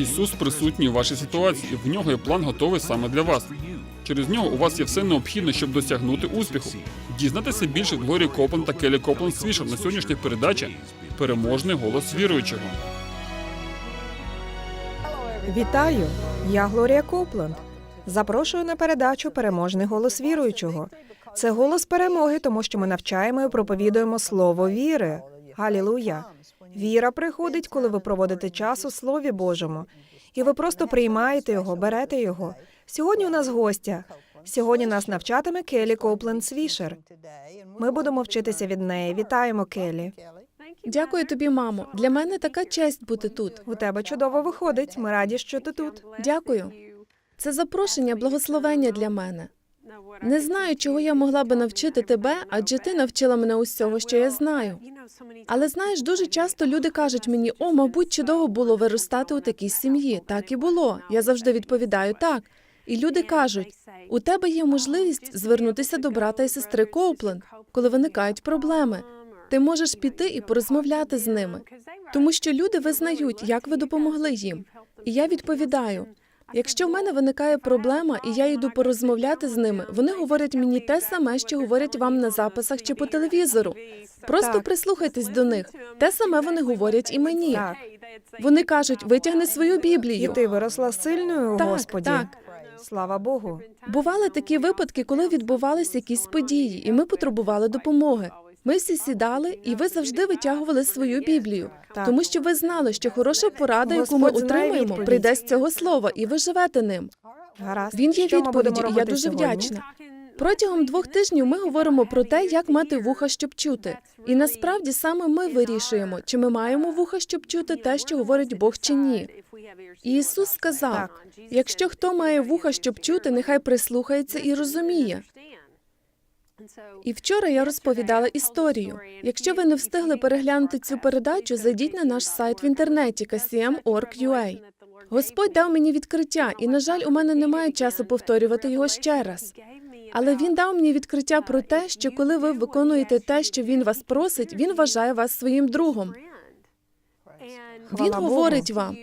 Ісус присутній у вашій ситуації, в нього є план готовий саме для вас. Через нього у вас є все необхідне, щоб досягнути успіху. Дізнатися більше від Глорії Копланд та Келі Копланд Свішер на сьогоднішній передачі Переможний голос віруючого. Вітаю! Я Глорія Копленд. Запрошую на передачу Переможний голос віруючого. Це голос перемоги, тому що ми навчаємо і проповідуємо слово віри. Галілуя! Віра приходить, коли ви проводите час у Слові Божому, і ви просто приймаєте його, берете його. Сьогодні у нас гостя. Сьогодні нас навчатиме Келі Копленд Свішер. Ми будемо вчитися від неї. Вітаємо, Келі. Дякую тобі, мамо. Для мене така честь бути тут. У тебе чудово виходить. Ми раді, що ти тут. Дякую. Це запрошення, благословення для мене. Не знаю, чого я могла би навчити тебе, адже ти навчила мене усього, що я знаю. Але знаєш, дуже часто люди кажуть мені: о, мабуть, чудово було виростати у такій сім'ї. Так і було. Я завжди відповідаю так. І люди кажуть: у тебе є можливість звернутися до брата і сестри Коупленд, коли виникають проблеми. Ти можеш піти і порозмовляти з ними, тому що люди визнають, як ви допомогли їм. І я відповідаю: якщо в мене виникає проблема, і я йду порозмовляти з ними, вони говорять мені те саме, що говорять вам на записах чи по телевізору. Просто прислухайтесь до них. Те саме вони говорять і мені. Так. Вони кажуть, витягни свою І біблію. ти виросла сильною Так, Господі. так. Слава Богу. Бували такі випадки, коли відбувалися якісь події, і ми потребували допомоги. Ми всі сідали, і ви завжди витягували свою біблію, тому що ви знали, що хороша порада, яку ми відповідь. прийде з цього слова, і ви живете ним. Він є відповіді, і я дуже вдячна. Протягом двох тижнів ми говоримо про те, як мати вуха, щоб чути. І насправді саме ми вирішуємо, чи ми маємо вуха, щоб чути те, що говорить Бог, чи ні. І Ісус сказав: якщо хто має вуха, щоб чути, нехай прислухається і розуміє. І вчора я розповідала історію. Якщо ви не встигли переглянути цю передачу, зайдіть на наш сайт в інтернеті kcm.org.ua. Господь дав мені відкриття, і на жаль, у мене немає часу повторювати його ще раз. Але він дав мені відкриття про те, що коли ви виконуєте те, що він вас просить, він вважає вас своїм другом. Він говорить вам,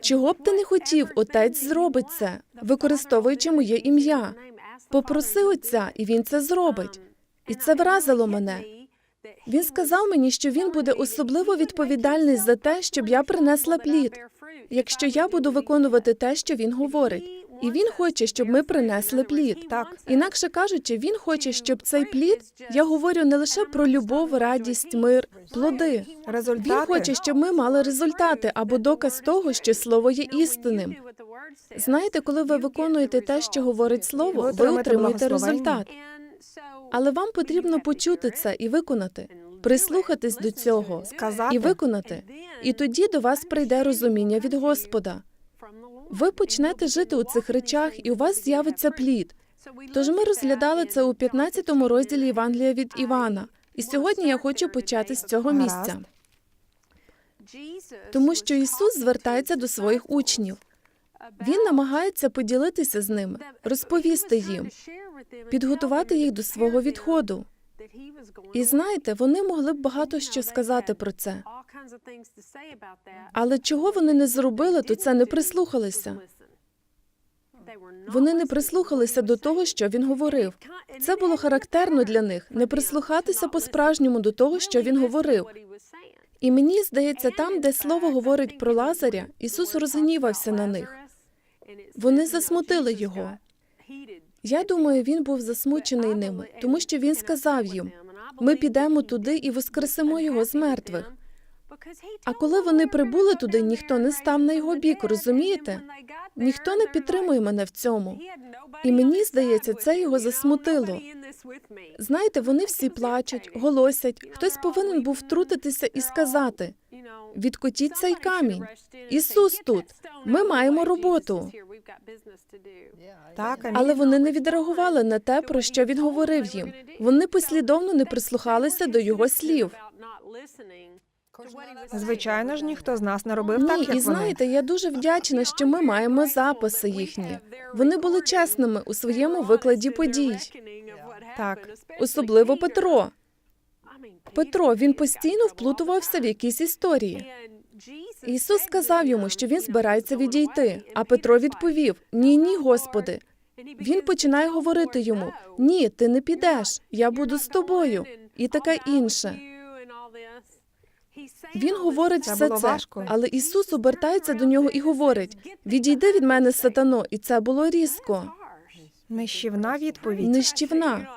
чого б ти не хотів, отець зробить це, використовуючи моє ім'я. Попроси отця, і він це зробить. І це вразило мене. Він сказав мені, що він буде особливо відповідальний за те, щоб я принесла плід, якщо я буду виконувати те, що він говорить. І він хоче, щоб ми принесли плід. Так. Інакше кажучи, він хоче, щоб цей плід я говорю не лише про любов, радість, мир, плоди. Результати. Він хоче, щоб ми мали результати або доказ того, що слово є істинним. Знаєте, коли ви виконуєте те, що говорить слово, Ви отримуєте результат. Але вам потрібно почути це і виконати, прислухатись до цього Сказати. і виконати. І тоді до вас прийде розуміння від Господа. Ви почнете жити у цих речах, і у вас з'явиться плід. Тож ми розглядали це у 15-му розділі Євангелія від Івана. І сьогодні я хочу почати з цього місця, тому що Ісус звертається до своїх учнів. Він намагається поділитися з ними, розповісти їм, підготувати їх до свого відходу. І знаєте, вони могли б багато що сказати про це. Але чого вони не зробили, то це не прислухалися. Вони не прислухалися до того, що він говорив. Це було характерно для них не прислухатися по-справжньому до того, що він говорив. І мені здається, там, де слово говорить про Лазаря, Ісус розгнівався на них. Вони засмутили його. Я думаю, він був засмучений ними, тому що він сказав їм: ми підемо туди і воскресимо його з мертвих. А коли вони прибули туди, ніхто не став на його бік, розумієте? Ніхто не підтримує мене в цьому. І мені здається, це його засмутило. Знаєте, вони всі плачуть, голосять. Хтось повинен був втрутитися і сказати: відкотіть цей камінь. Ісус тут. Ми маємо роботу. Так. Але вони не відреагували на те, про що він говорив їм. Вони послідовно не прислухалися до його слів. Звичайно ж, ніхто з нас не робив так, як і знаєте, я дуже вдячна, що ми маємо записи їхні. Вони були чесними у своєму викладі подій, Так. особливо Петро. Петро він постійно вплутувався в якісь історії. Ісус сказав йому, що він збирається відійти. А Петро відповів: Ні, ні, Господи. Він починає говорити йому: Ні, ти не підеш, я буду з тобою, і таке інше. Він говорить Це все це, важко. але Ісус обертається до нього і говорить: Відійди від мене, сатано, і це було різко. Нищівна відповідь. Нищівна.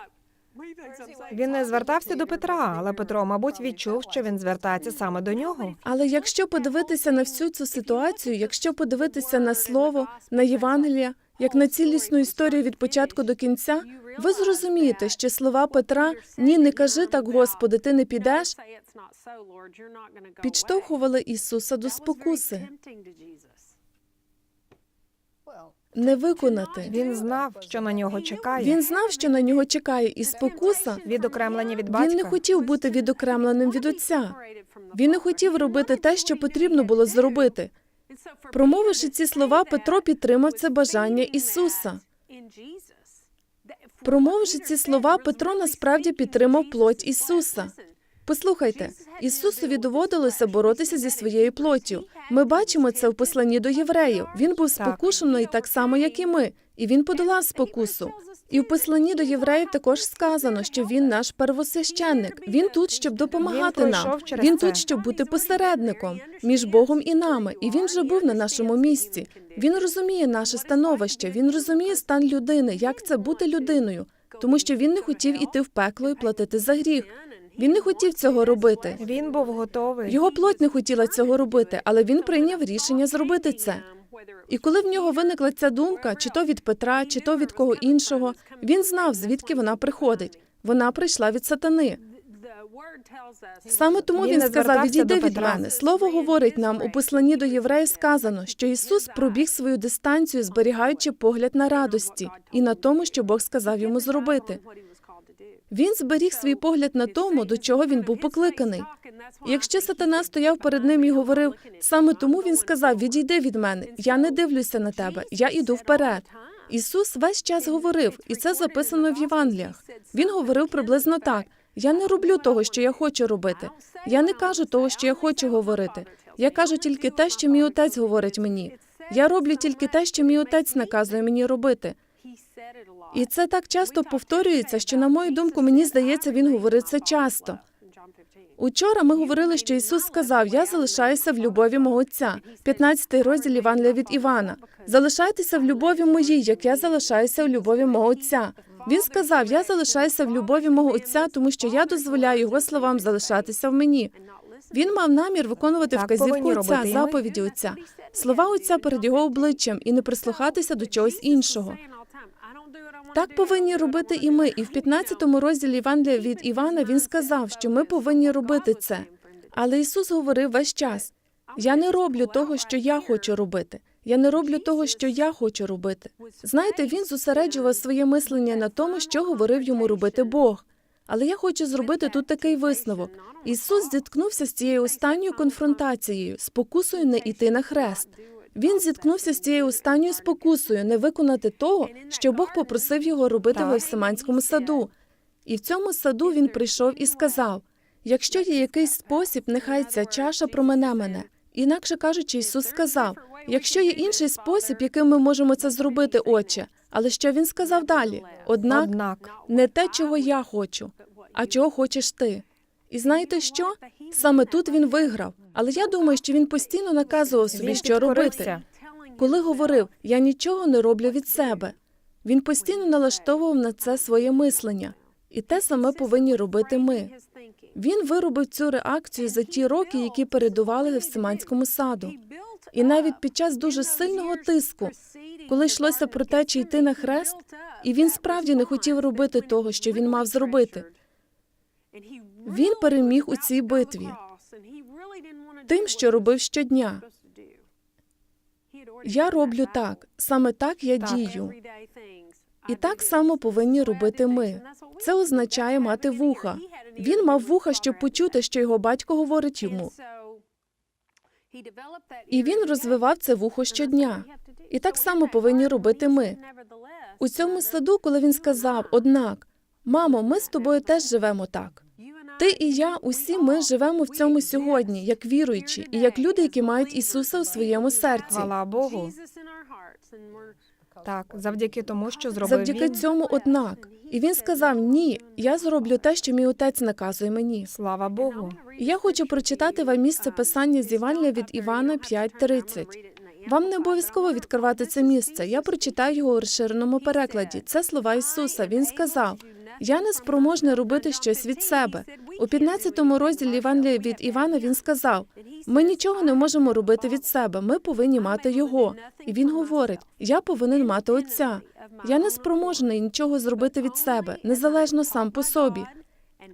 Він не звертався до Петра, але Петро, мабуть, відчув, що він звертається саме до нього. Але якщо подивитися на всю цю ситуацію, якщо подивитися на слово, на Євангелія, як на цілісну історію від початку до кінця, ви зрозумієте, що слова Петра ні, не кажи так, Господи, ти не підеш, підштовхували Ісуса до спокуси, не виконати. Він знав, що на нього чекає. Він знав, що на нього чекає, і спокуса. відокремлення від батька. Він не хотів бути відокремленим від отця. Він не хотів робити те, що потрібно було зробити. Промовивши ці слова, Петро підтримав це бажання Ісуса. Промовивши ці слова, Петро насправді підтримав плоть Ісуса. Послухайте, Ісусові доводилося боротися зі своєю плоттю. Ми бачимо це в посланні до євреїв. Він був спокушений так само, як і ми, і він подолав спокусу. І в посланні до євреїв також сказано, що він наш первосвященник. Він тут, щоб допомагати нам. Він тут, щоб бути посередником між Богом і нами. І він вже був на нашому місці. Він розуміє наше становище. Він розуміє стан людини, як це бути людиною, тому що він не хотів іти в пекло і платити за гріх. Він не хотів цього робити. Він був готовий. Його плоть не хотіла цього робити, але він прийняв рішення зробити це. І коли в нього виникла ця думка, чи то від Петра, чи то від кого іншого, він знав, звідки вона приходить. Вона прийшла від сатани. Саме тому Він він сказав: відійди від мене. Слово говорить нам у посланні до євреїв сказано, що Ісус пробіг свою дистанцію, зберігаючи погляд на радості і на тому, що Бог сказав йому зробити. Він зберіг свій погляд на тому, до чого він був покликаний. І якщо сатана стояв перед ним і говорив, саме тому він сказав: Відійди від мене, я не дивлюся на тебе, я іду вперед. Ісус весь час говорив, і це записано в Євангеліях. Він говорив приблизно так: я не роблю того, що я хочу робити. Я не кажу того, що я хочу говорити. Я кажу тільки те, що мій отець говорить мені. Я роблю тільки те, що мій отець наказує мені робити. І це так часто повторюється, що, на мою думку, мені здається, він говорить це часто. Учора ми говорили, що Ісус сказав: Я залишаюся в любові мого Отця. 15 розділ Євангелія від Івана. Залишайтеся в любові моїй, як я залишаюся в любові мого Отця. Він сказав: Я залишаюся в любові мого Отця, тому що я дозволяю його словам залишатися в мені. Він мав намір виконувати Так вказівку Отця, заповіді Отця, слова Отця перед його обличчям і не прислухатися до чогось іншого. Так повинні робити і ми. І в 15 розділі Євангелія від Івана він сказав, що ми повинні робити це. Але Ісус говорив весь час: я не роблю того, що я хочу робити. Я не роблю того, що я хочу робити. Знаєте, він зосереджував своє мислення на тому, що говорив йому робити Бог. Але я хочу зробити тут такий висновок. Ісус зіткнувся з цією останньою конфронтацією, спокусою не йти на хрест. Він зіткнувся з цією останньою спокусою не виконати того, що Бог попросив його робити в Евсиманському саду. І в цьому саду він прийшов і сказав: якщо є якийсь спосіб, нехай ця чаша промене мене. Інакше кажучи, Ісус сказав: якщо є інший спосіб, яким ми можемо це зробити, Отче. Але що він сказав далі? Однак Однак не те, чого я хочу, а чого хочеш ти. І знаєте що? Саме тут він виграв. Але я думаю, що він постійно наказував собі, що робити. Коли говорив, я нічого не роблю від себе. Він постійно налаштовував на це своє мислення, і те саме повинні робити ми. Він виробив цю реакцію за ті роки, які передували Гефсиманському саду. І навіть під час дуже сильного тиску, коли йшлося про те, чи йти на хрест, і він справді не хотів робити того, що він мав зробити. Він переміг у цій битві тим, що робив щодня. Я роблю так, саме так я дію. І так само повинні робити ми. Це означає мати вуха. Він мав вуха, щоб почути, що його батько говорить йому. І він розвивав це вухо щодня. І так само повинні робити ми. У цьому саду, коли він сказав, однак, мамо, ми з тобою теж живемо так. Ти і я, усі ми живемо в цьому сьогодні, як віруючі, і як люди, які мають Ісуса у своєму серці. Хвала Богу. Так, завдяки тому, що зробив Завдяки він. цьому, однак, і він сказав: Ні, я зроблю те, що мій отець наказує мені. Слава Богу. І я хочу прочитати вам місце писання з Євангелія від Івана 5.30. Вам не обов'язково відкривати це місце. Я прочитаю його у розширеному перекладі. Це слова Ісуса. Він сказав: Я не спроможний робити щось від себе. У 15 розділі Євангелія від Івана він сказав: Ми нічого не можемо робити від себе. Ми повинні мати його. І він говорить: Я повинен мати отця. Я не спроможний нічого зробити від себе, незалежно сам по собі.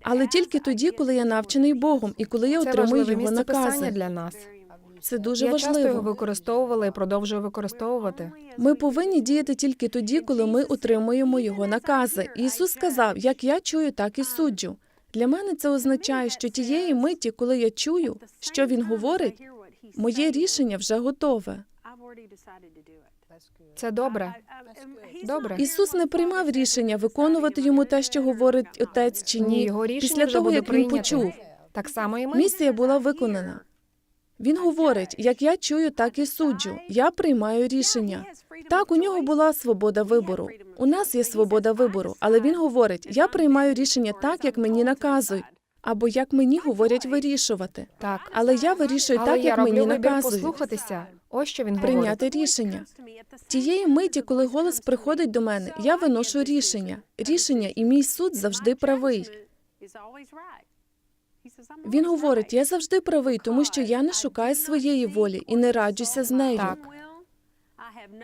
Але тільки тоді, коли я навчений Богом і коли я отримую його накази. для нас. Це дуже Я часто його важливо. використовувала і продовжую використовувати. Ми повинні діяти тільки тоді, коли ми утримуємо його накази. Ісус сказав: як я чую, так і суджу. Для мене це означає, що тієї миті, коли я чую, що він говорить, моє рішення вже готове. Це добре. Добре. Ісус не приймав рішення виконувати йому те, що говорить отець чи Ні, ні. його рішення Після вже того, буде як він прийняте. почув, Так само і ми. місія була виконана. Він говорить: як я чую, так і суджу. Я приймаю рішення. Так, у нього була свобода вибору. У нас є свобода вибору, але він говорить: я приймаю рішення так, як мені наказують, або як мені говорять вирішувати. Так. Але я вирішую Але так, я як роблю мені вибір наказують. послухатися. Ось що він говорить. Прийняти рішення. Тієї миті, коли голос приходить до мене, я виношу рішення. Рішення і мій суд завжди правий. Він говорить: я завжди правий, тому що я не шукаю своєї волі і не раджуся з нею. Так.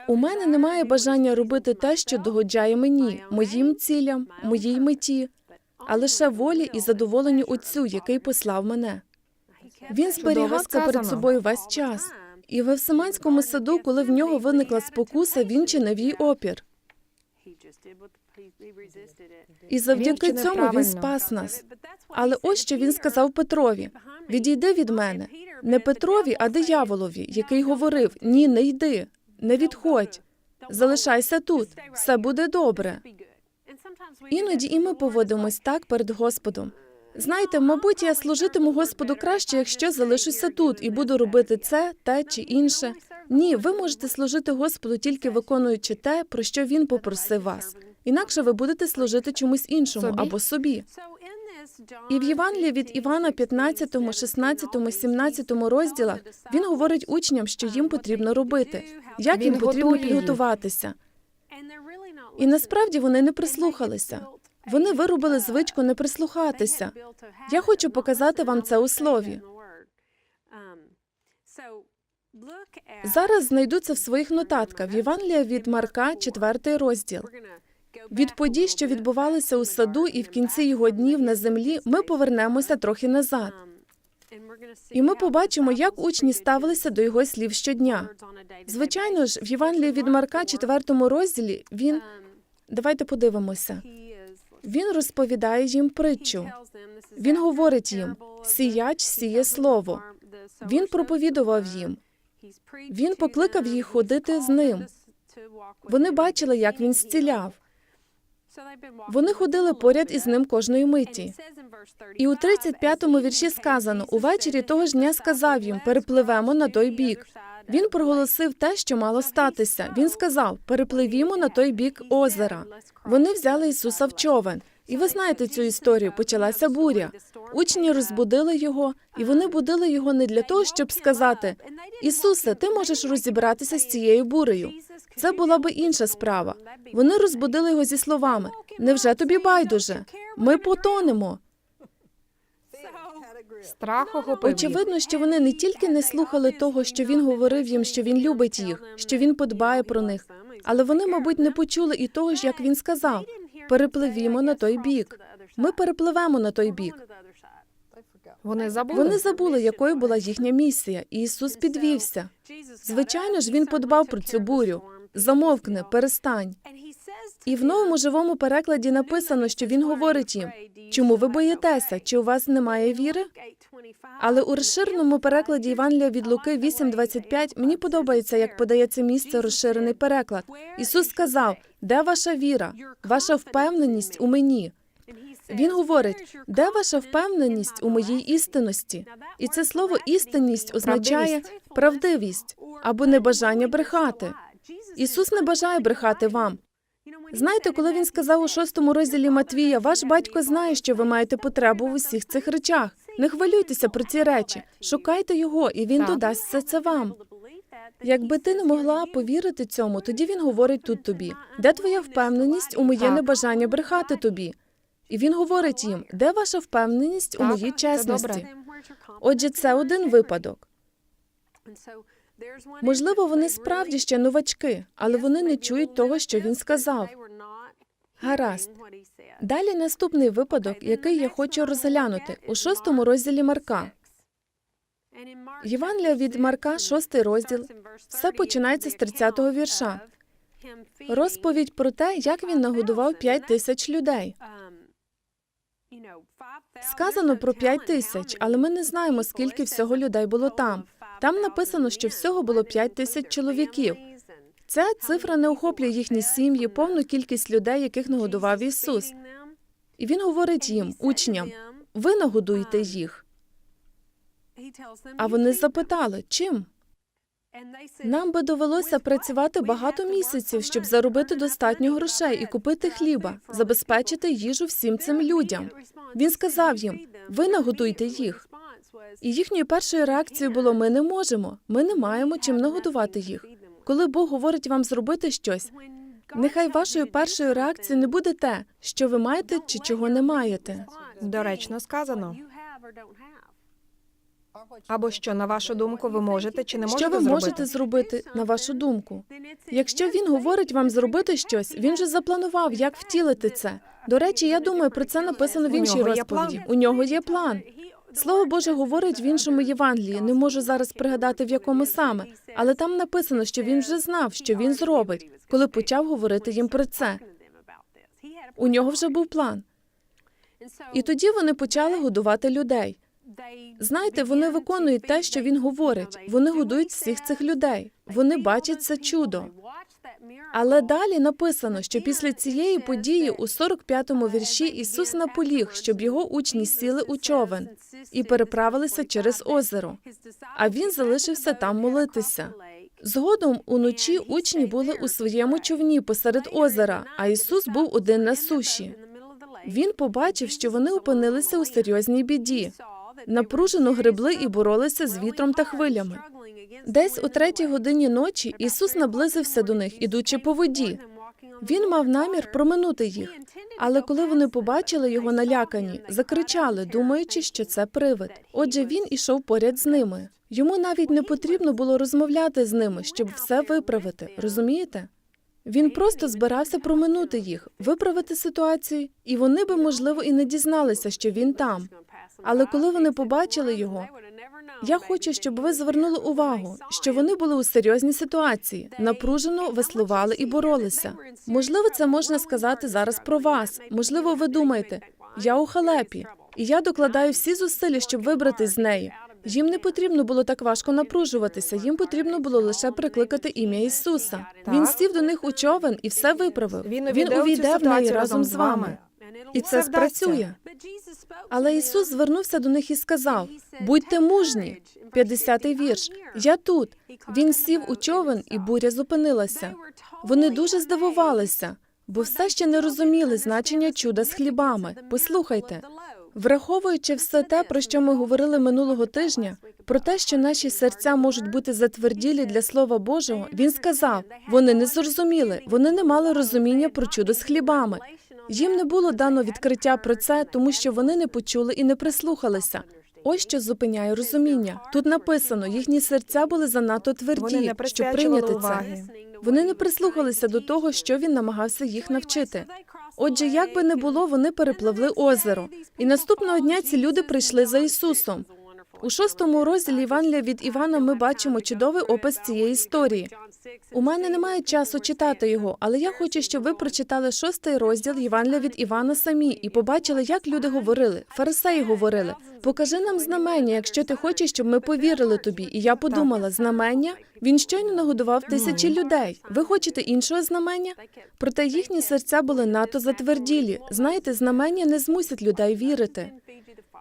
У мене немає бажання робити те, що догоджає мені, моїм цілям, моїй меті, а лише волі і задоволенню Отцю, який послав мене. Він зберігав це перед собою весь час. І в Евсиманському саду, коли в нього виникла спокуса, він чинив їй опір. І завдяки цьому він спас нас. Але ось що він сказав Петрові: відійди від мене, не Петрові, а дияволові, який говорив: Ні, не йди, не відходь, залишайся тут, все буде добре. Іноді і ми поводимось так перед Господом. Знаєте, мабуть, я служитиму Господу краще, якщо залишуся тут і буду робити це, те чи інше. Ні, ви можете служити Господу тільки виконуючи те, про що він попросив вас. Інакше ви будете служити чомусь іншому Собі? або собі. І в Євангелії від Івана 15, 16, 17 розділах він говорить учням, що їм потрібно робити, як їм потрібно підготуватися. І насправді вони не прислухалися. Вони виробили звичку не прислухатися. Я хочу показати вам це у слові. Зараз знайду це в своїх нотатках в Євангелія від Марка, 4 розділ. Від подій, що відбувалися у саду, і в кінці його днів на землі, ми повернемося трохи назад. І ми побачимо, як учні ставилися до його слів щодня. Звичайно ж, в Євангелії від Марка, 4 розділі, він давайте подивимося. Він розповідає їм притчу. Він говорить їм: сіяч сіє слово. Він проповідував їм. Він покликав їх ходити з ним. Вони бачили, як він зціляв. Вони ходили поряд із ним кожної миті. І у 35-му вірші сказано: увечері того ж дня сказав їм: перепливемо на той бік. Він проголосив те, що мало статися. Він сказав: перепливімо на той бік озера. Вони взяли Ісуса в човен. І ви знаєте цю історію. Почалася буря. Учні розбудили його, і вони будили його не для того, щоб сказати: Ісусе, ти можеш розібратися з цією бурею. Це була би інша справа. Вони розбудили його зі словами: Невже тобі байдуже? Ми потонемо. Страх охопив їх. Очевидно, що вони не тільки не слухали того, що він говорив їм, що він любить їх, що він подбає про них, але вони, мабуть, не почули і того ж, як він сказав: перепливімо на той бік. Ми перепливемо на той бік. Вони забули. Вони забули, якою була їхня місія, Ісус підвівся. Звичайно ж, він подбав про цю бурю. Замовкни, перестань. І в новому живому перекладі написано, що він говорить їм: чому ви боїтеся? Чи у вас немає віри? Але у розширеному перекладі Євангелія від Луки 8.25 мені подобається, як подається місце розширений переклад. Ісус сказав: де ваша віра, ваша впевненість у мені. Він говорить, де ваша впевненість у моїй істинності? І це слово істинність означає правдивість або небажання брехати. Ісус не бажає брехати вам. Знаєте, коли він сказав у шостому розділі Матвія, ваш батько знає, що ви маєте потребу в усіх цих речах. Не хвилюйтеся про ці речі, шукайте його, і він Так. додасть все це вам. Якби ти не могла повірити цьому, тоді він говорить тут тобі, де твоя впевненість у моє Так. небажання брехати тобі? І він говорить їм, де ваша впевненість у моїй чесності? добре. Отже, це один випадок. Можливо, вони справді ще новачки, але вони не чують того, що він сказав. Гаразд. Далі наступний випадок, який я хочу розглянути у шостому розділі Марка. Євангелія від Марка, шостий розділ. Все починається з 30-го вірша. Розповідь про те, як він нагодував п'ять тисяч людей. Сказано про п'ять тисяч, але ми не знаємо, скільки всього людей було там. Там написано, що всього було п'ять тисяч чоловіків. Ця цифра не охоплює їхні сім'ї, повну кількість людей, яких нагодував Ісус. І він говорить їм, учням, ви нагодуєте їх. А вони запитали, чим? Нам би довелося працювати багато місяців, щоб заробити достатньо грошей і купити хліба, забезпечити їжу всім цим людям. Він сказав їм: ви нагодуйте їх. І їхньою першою реакцією було: ми не можемо, ми не маємо чим нагодувати їх. Коли Бог говорить вам зробити щось, нехай вашою першою реакцією не буде те, що ви маєте чи чого не маєте. Доречно сказано. Або що, на вашу думку, ви можете чи не можете Що ви зробити? можете зробити, на вашу думку? Якщо він говорить вам зробити щось, він же запланував, як втілити це. До речі, я думаю, про це написано в іншій розповіді. У нього є план. Слово Боже говорить в іншому Євангелії. Не можу зараз пригадати в якому саме, але там написано, що він вже знав, що він зробить, коли почав говорити їм про це. У нього вже був план. І тоді вони почали годувати людей. Знаєте, вони виконують те, що він говорить. Вони годують всіх цих людей. Вони бачать це чудо. Але далі написано, що після цієї події у 45-му вірші Ісус наполіг, щоб його учні сіли у човен і переправилися через озеро. А він залишився там молитися. Згодом уночі учні були у своєму човні посеред озера, а Ісус був один на суші. Він побачив, що вони опинилися у серйозній біді. Напружено гребли і боролися з вітром та хвилями. Десь у третій годині ночі Ісус наблизився до них, ідучи по воді. Він мав намір проминути їх, але коли вони побачили його налякані, закричали, думаючи, що це привид. Отже, він ішов поряд з ними. Йому навіть не потрібно було розмовляти з ними, щоб все виправити. Розумієте? Він просто збирався проминути їх, виправити ситуацію, і вони би, можливо, і не дізналися, що він там. Але коли вони побачили його, я хочу, щоб ви звернули увагу, що вони були у серйозній ситуації, напружено веслували і боролися. Можливо, це можна сказати зараз про вас. Можливо, ви думаєте, я у халепі, і я докладаю всі зусилля, щоб вибратись з неї. Їм не потрібно було так важко напружуватися. Їм потрібно було лише прикликати ім'я Ісуса. Він сів до них у човен і все виправив. Він Він увійде, в неї разом з вами. І це спрацює. Але Ісус звернувся до них і сказав: будьте мужні. 50-й вірш. Я тут. Він сів у човен, і буря зупинилася. Вони дуже здивувалися, бо все ще не розуміли значення чуда з хлібами. Послухайте, враховуючи все те, про що ми говорили минулого тижня, про те, що наші серця можуть бути затверділі для Слова Божого, він сказав: вони не зрозуміли, вони не мали розуміння про чудо з хлібами. Їм не було дано відкриття про це, тому що вони не почули і не прислухалися. Ось що зупиняє розуміння. Тут написано, їхні серця були занадто тверді, щоб прийняти це. Вони не прислухалися до того, що він намагався їх навчити. Отже, як би не було, вони перепливли озеро. І наступного дня ці люди прийшли за Ісусом. У шостому розділі Євангелія від Івана ми бачимо чудовий опис цієї історії. У мене немає часу читати його, але я хочу, щоб ви прочитали шостий розділ Євангелія від Івана самі і побачили, як люди говорили. Фарисеї говорили: покажи нам знамення, якщо ти хочеш, щоб ми повірили тобі. І я подумала: знамення? Він щойно нагодував тисячі людей. Ви хочете іншого знамення? Проте їхні серця були надто затверділі. Знаєте, знамення не змусять людей вірити.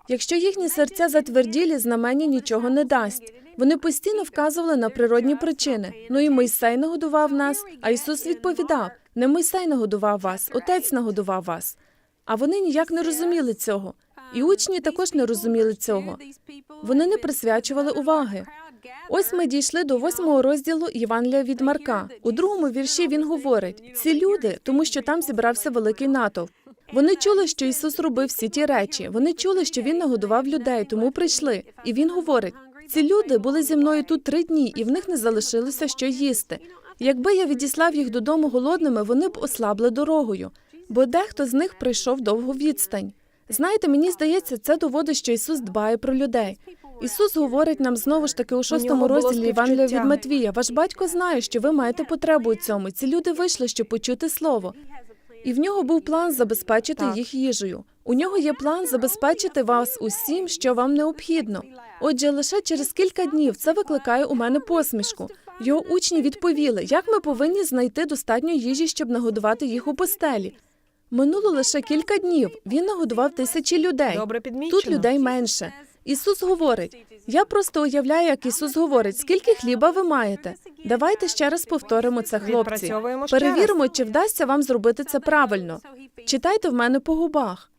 Якщо їхні серця затверділі, знамення нічого не дасть. Вони постійно вказували на природні причини. Ну і Мойсей нагодував нас. А Ісус відповідав: не Мойсей нагодував вас, Отець нагодував вас. А вони ніяк не розуміли цього. І учні також не розуміли цього. Вони не присвячували уваги. Ось ми дійшли до восьмого розділу Євангелія від Марка. У другому вірші він говорить: ці люди, тому що там зібрався великий натовп. Вони чули, що Ісус робив всі ті речі. Вони чули, що він нагодував людей, тому прийшли. І він говорить: ці люди були зі мною тут три дні, і в них не залишилося що їсти. Якби я відіслав їх додому голодними, вони б ослабли дорогою, бо дехто з них прийшов довгу відстань. Знаєте, мені здається, це доводить, що Ісус дбає про людей. Ісус говорить нам знову ж таки у шостому розділі Євангелія від. Матвія. Ваш батько знає, що ви маєте потребу у цьому. Ці люди вийшли, щоб почути слово. І в нього був план забезпечити Так. їх їжею. У нього є план забезпечити вас усім, що вам необхідно. Отже, лише через кілька днів це викликає у мене посмішку. Його учні відповіли, як ми повинні знайти достатньо їжі, щоб нагодувати їх у постелі. Минуло лише кілька днів. Він нагодував тисячі людей. Добре підмічено. Тут людей менше. Ісус говорить. Я просто уявляю, як Ісус говорить, скільки хліба ви маєте. Давайте ще раз повторимо це, хлопці. Перевіримо, чи вдасться вам зробити це правильно. Читайте в мене по губах.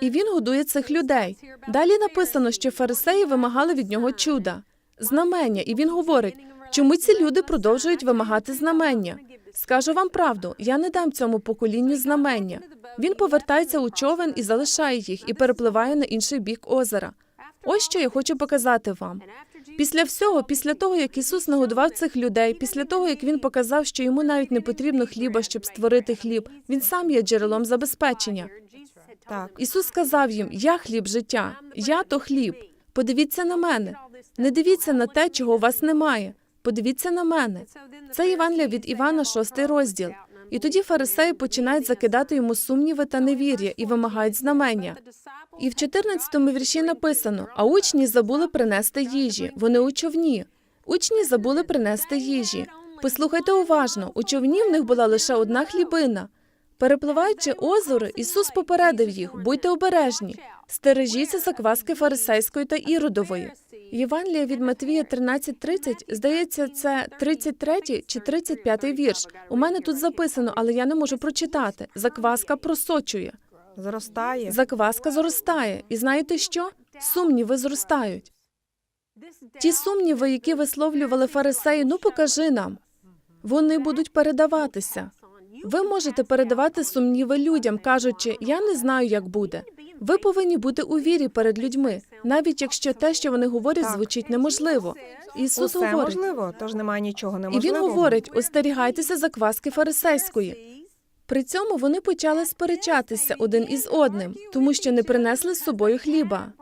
І він годує цих людей. Далі написано, що фарисеї вимагали від нього чуда, знамення, і він говорить, чому ці люди продовжують вимагати знамення. Скажу вам правду, я не дам цьому поколінню знамення. Він повертається у човен і залишає їх, і перепливає на інший бік озера. Ось що я хочу показати вам. Після всього, після того, як Ісус нагодував цих людей, після того, як він показав, що йому навіть не потрібно хліба, щоб створити хліб, він сам є джерелом забезпечення. Так. Ісус сказав їм: Я хліб життя, я то хліб. Подивіться на мене. Не дивіться на те, чого у вас немає. Подивіться на мене. Це Євангелія від Івана, шостий розділ. І тоді фарисеї починають закидати йому сумніви та невір'я і вимагають знамення. І в 14-му вірші написано: а учні забули принести їжі. Вони у човні. Учні забули принести їжі. Послухайте уважно, у човні в них була лише одна хлібина. Перепливаючи озеро, Ісус попередив їх: будьте обережні, стережіться закваски фарисейської та іродової. Євангелія від Матвія 13.30, здається, це 33 чи 35 вірш. У мене тут записано, але я не можу прочитати. Закваска просочує. Зростає. Закваска зростає. І знаєте що? Сумніви зростають. Ті сумніви, які висловлювали фарисеї, ну покажи нам. Вони будуть передаватися. Ви можете передавати сумніви людям, кажучи, я не знаю, як буде. Ви повинні бути у вірі перед людьми, навіть якщо те, що вони говорять, Так. звучить неможливо. Ісус Усе говорить, можливо, тож немає нічого і він говорить: остерігайтеся закваски фарисейської. При цьому вони почали сперечатися один із одним, тому що не принесли з собою хліба.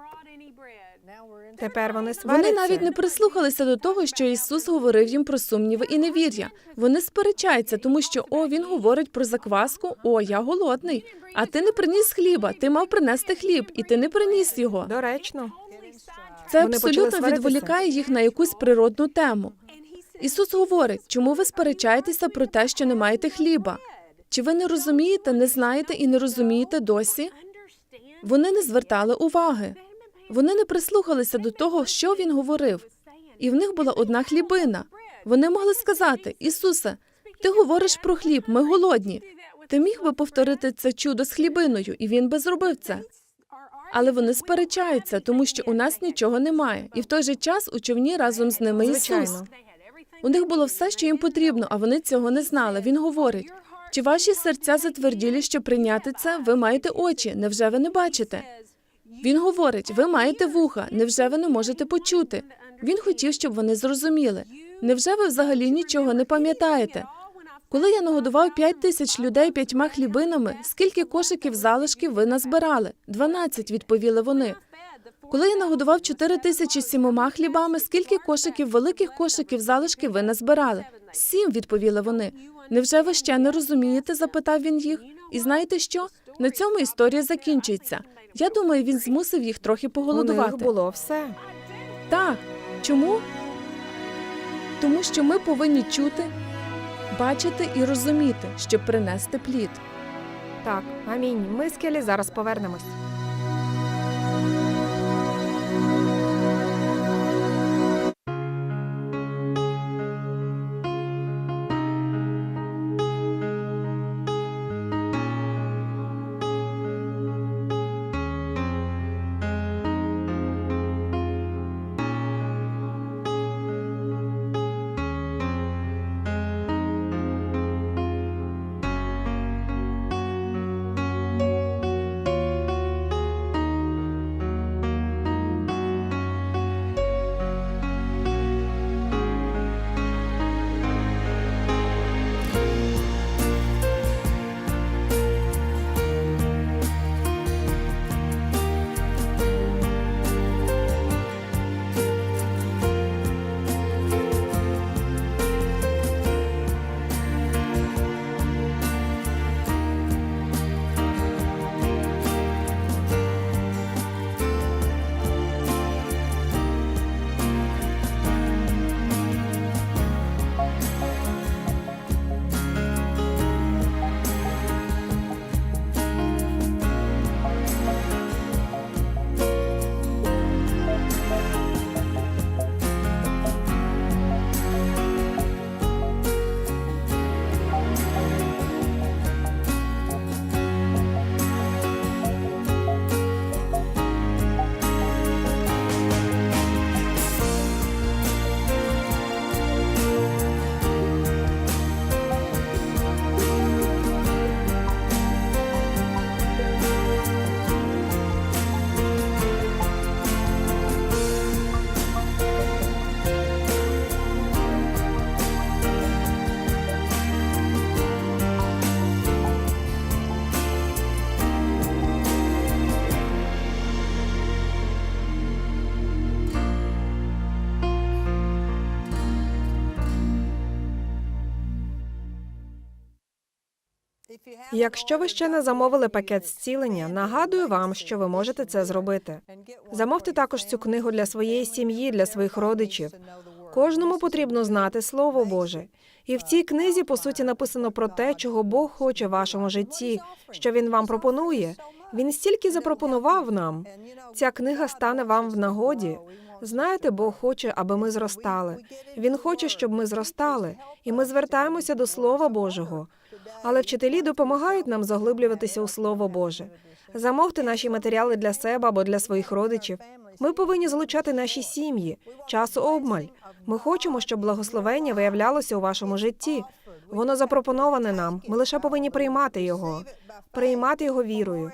Тепер вони сваряться. Вони навіть не прислухалися до того, що Ісус говорив їм про сумніви і невір'я. Вони сперечаються, тому що о, він говорить про закваску. О, я голодний. А ти не приніс хліба. Ти мав принести хліб, і ти не приніс його. Доречно. Це Вони абсолютно відволікає їх на якусь природну тему. Ісус говорить, чому ви сперечаєтеся про те, що не маєте хліба? Чи ви не розумієте, не знаєте і не розумієте досі? Вони не звертали уваги. Вони не прислухалися до того, що він говорив. І в них була одна хлібина. Вони могли сказати: Ісусе, ти говориш про хліб, ми голодні. Ти міг би повторити це чудо з хлібиною, і він би зробив це. Але вони сперечаються, тому що у нас нічого немає. І в той же час у човні разом з ними Ісус. У них було все, що їм потрібно, а вони цього не знали. Він говорить: чи ваші серця затверділі, щоб прийняти це? Ви маєте очі, невже ви не бачите? Він говорить: ви маєте вуха, невже ви не можете почути? Він хотів, щоб вони зрозуміли. Невже ви взагалі нічого не пам'ятаєте? Коли я нагодував п'ять тисяч людей п'ятьма хлібинами, скільки кошиків залишків ви назбирали? Дванадцять, відповіли вони. Коли я нагодував чотири тисячі сімома хлібами, скільки кошиків, великих кошиків залишки ви назбирали? Сім, відповіли вони. Невже ви ще не розумієте? запитав він їх. І знаєте що? На цьому історія закінчується. Я думаю, він змусив їх трохи У них було все. Так. Чому? Тому що ми повинні чути, бачити і розуміти, щоб принести плід. Так, амінь. Ми з Келі зараз повернемось. Якщо ви ще не замовили пакет зцілення, нагадую вам, що ви можете це зробити. Замовте також цю книгу для своєї сім'ї, для своїх родичів. Кожному потрібно знати Слово Боже. І в цій книзі, по суті, написано про те, чого Бог хоче в вашому житті, що Він вам пропонує. Він стільки запропонував нам. Ця книга стане вам в нагоді. Знаєте, Бог хоче, аби ми зростали. Він хоче, щоб ми зростали, і ми звертаємося до Слова Божого. Але вчителі допомагають нам заглиблюватися у Слово Боже. Замовте наші матеріали для себе або для своїх родичів. Ми повинні залучати наші сім'ї, часу обмаль. Ми хочемо, щоб благословення виявлялося у вашому житті. Воно запропоноване нам. Ми лише повинні приймати його, приймати його вірою.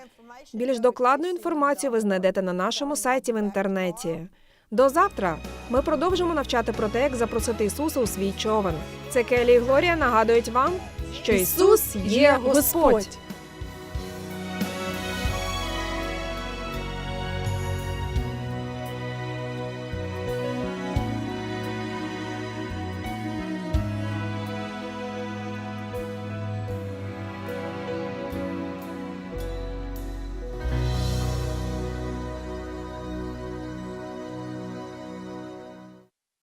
Більш докладну інформацію ви знайдете на нашому сайті в інтернеті. До завтра ми продовжимо навчати про те, як запросити Ісуса у свій човен. Це Келі і Глорія нагадують вам, що Ісус є Господь.